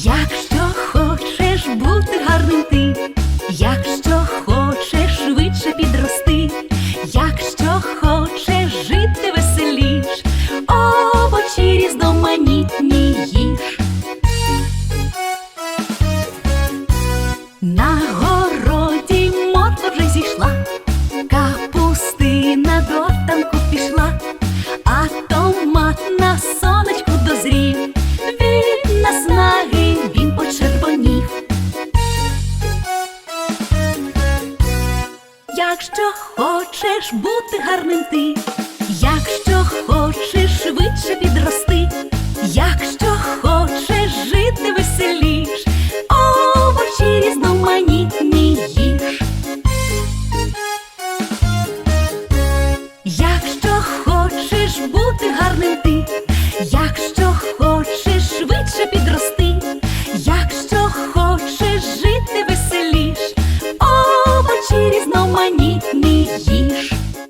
Якщо Якщо хочеш бути гарним ти, якщо хочеш швидше підрости, якщо хочеш жити веселіш, овочі різноманітні їж. Якщо хочеш бути гарним ти,